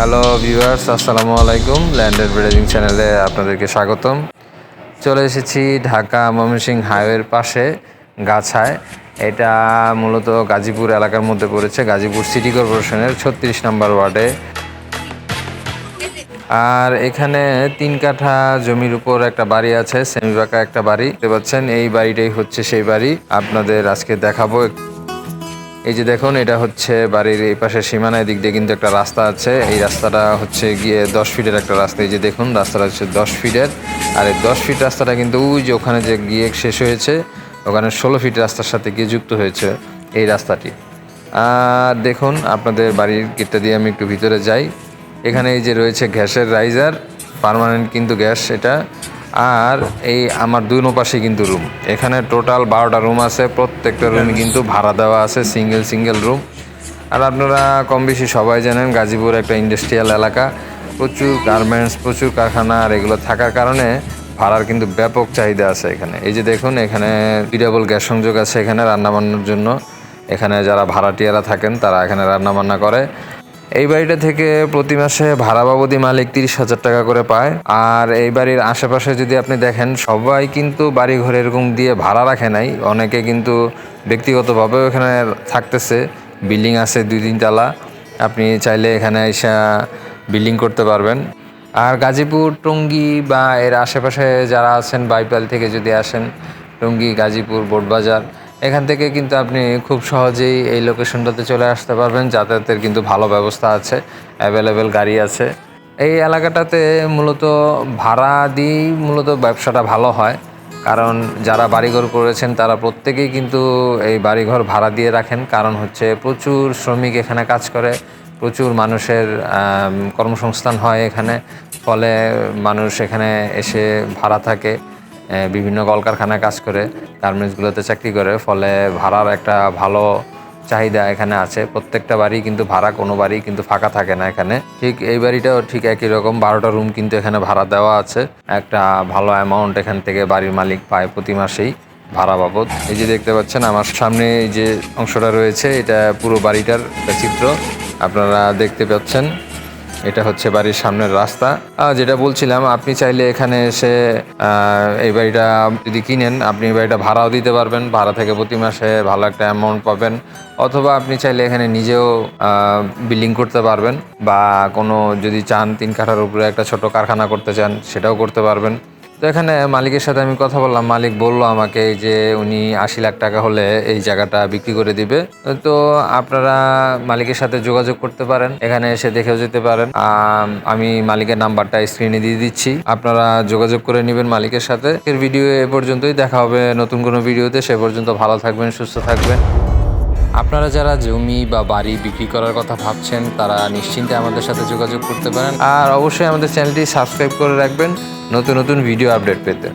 Hello viewers আসসালামু আলাইকুম। Landed breeding চ্যানেলে আপনাদেরকে স্বাগতম। চলে এসেছি ঢাকা ময়মনসিংহ হাইওয়ের পাশে, গাছায়। এটা মূলত গাজীপুর এলাকার মধ্যে পড়েছে, গাজীপুর সিটি কর্পোরেশনের ছত্রিশ নম্বর ওয়ার্ডে। আর এখানে তিন কাঠা জমির উপর একটা বাড়ি আছে সেমি পাকা একটা বাড়ি। দেখতে পাচ্ছেন, এই বাড়িটাই হচ্ছে সেই বাড়ি। আপনাদের আজকে দেখাবো এই যে দেখুন, এটা হচ্ছে বাড়ির এই পাশে সীমানায় দিক দিয়ে কিন্তু একটা রাস্তা আছে। এই রাস্তাটা হচ্ছে গিয়ে দশ ফিটের একটা রাস্তা। এই যে দেখুন, রাস্তাটা হচ্ছে দশ ফিটের। আর এই দশ ফিট রাস্তাটা কিন্তু ওই যে ওখানে যে গিয়ে শেষ হয়েছে, ওখানে ষোলো ফিট রাস্তার সাথে গিয়ে যুক্ত হয়েছে এই রাস্তাটি। আর দেখুন, আপনাদের বাড়ির গেটটা দিয়ে আমি একটু ভিতরে যাই। এখানে এই যে রয়েছে গ্যাসের রাইজার, পার্মানেন্ট কিন্তু গ্যাস এটা। আর এই আমার দুই পাশে কিন্তু রুম এখানে টোটাল বারোটা রুম আছে প্রত্যেকটা রুমই কিন্তু ভাড়া দেওয়া আছে সিঙ্গেল সিঙ্গেল রুম আর আপনারা কম বেশি সবাই জানেন গাজীপুর একটা ইন্ডাস্ট্রিয়াল এলাকা। প্রচুর গার্মেন্টস প্রচুর কারখানা আর এগুলো থাকার কারণে ভাড়ার কিন্তু ব্যাপক চাহিদা আছে এখানে। এই যে দেখুন এখানে ডাবল গ্যাস সংযোগ আছে এখানে রান্নাবান্নার জন্য। এখানে যারা ভাড়াটিয়ারা থাকেন তারা এখানে রান্নাবান্না করে। এই বাড়িটা থেকে প্রতি মাসে ভাড়া বাবদি মালিক তিরিশ হাজার টাকা করে পায়। আর এই বাড়ির আশেপাশে যদি আপনি দেখেন, সবাই কিন্তু বাড়ি ঘর এরকম দিয়ে ভাড়া রাখে নাই। অনেকে কিন্তু ব্যক্তিগতভাবেও এখানে থাকতেছে। বিল্ডিং আছে দুই তিন তালা। আপনি চাইলে এখানে এসে বিল্ডিং করতে পারবেন। আর গাজীপুর, টঙ্গী বা এর আশেপাশে যারা আছেন, বাইপাল থেকে যদি আসেন, টঙ্গী, গাজীপুর, বোটবাজার এখান থেকে কিন্তু আপনি খুব সহজেই এই লোকেশনটাতে চলে আসতে পারবেন। যাতায়াতের কিন্তু ভালো ব্যবস্থা আছে অ্যাভেলেবেল গাড়ি আছে। এই এলাকাটাতে মূলত ভাড়া দিয়েই মূলত ব্যবসাটা ভালো হয়। কারণ যারা বাড়িঘর করেছেন, তারা প্রত্যেকেই কিন্তু এই বাড়িঘর ভাড়া দিয়ে রাখেন। কারণ হচ্ছে প্রচুর শ্রমিক এখানে কাজ করে, প্রচুর মানুষের কর্মসংস্থান হয় এখানে। ফলে মানুষ এখানে এসে ভাড়া থাকে। বিভিন্ন কলকারখানায় কাজ করে, গার্মেন্টসগুলোতে চাকরি করে, ফলে ভাড়ার একটা ভালো চাহিদা এখানে আছে। প্রত্যেকটা বাড়ি কিন্তু ভাড়া, কোনো বাড়ি কিন্তু ফাঁকা থাকে না এখানে। ঠিক এই বাড়িটাও ঠিক একই রকম, বারোটা রুম কিন্তু এখানে ভাড়া দেওয়া আছে। একটা ভালো অ্যামাউন্ট এখান থেকে বাড়ির মালিক পায় প্রতি মাসেই ভাড়া বাবদ। এই যে দেখতে পাচ্ছেন, আমার সামনে এই যে অংশটা রয়েছে, এটা পুরো বাড়িটার চিত্র। আপনারা দেখতে পাচ্ছেন। এটা হচ্ছে বাড়ির সামনের রাস্তা। যেটা বলছিলাম, আপনি চাইলে এখানে এসে এই বাড়িটা যদি কিনেন, আপনি এই বাড়িটা ভাড়াও দিতে পারবেন, ভাড়া থেকে প্রতি মাসে ভালো একটা অ্যামাউন্ট পাবেন। অথবা আপনি চাইলে এখানে নিজেও বিল্ডিং করতে পারবেন বা কোনো যদি চান তিন কাঠার উপরে একটা ছোট কারখানা করতে চান, সেটাও করতে পারবেন। তো এখানে মালিকের সাথে আমি কথা বললাম। মালিক বলল আমাকে যে উনি আশি লাখ টাকা হলে এই জায়গাটা বিক্রি করে দিবে। তো আপনারা মালিকের সাথে যোগাযোগ করতে পারেন। এখানে এসে দেখেও যেতে পারেন। আমি মালিকের নাম্বারটা স্ক্রিনে দিয়ে দিচ্ছি। আপনারা যোগাযোগ করে নেবেন মালিকের সাথে। এর ভিডিও এ পর্যন্তই। দেখা হবে নতুন কোনো ভিডিওতে। সে পর্যন্ত ভালো থাকবেন, সুস্থ থাকবেন। আপনারা যারা জমি বা বাড়ি বিক্রি করার কথা ভাবছেন, তারা নিশ্চিন্তে আমাদের সাথে যোগাযোগ করতে পারেন। আর অবশ্যই আমাদের চ্যানেলটি সাবস্ক্রাইব করে রাখবেন। নতুন নতুন ভিডিও আপডেট পেতে।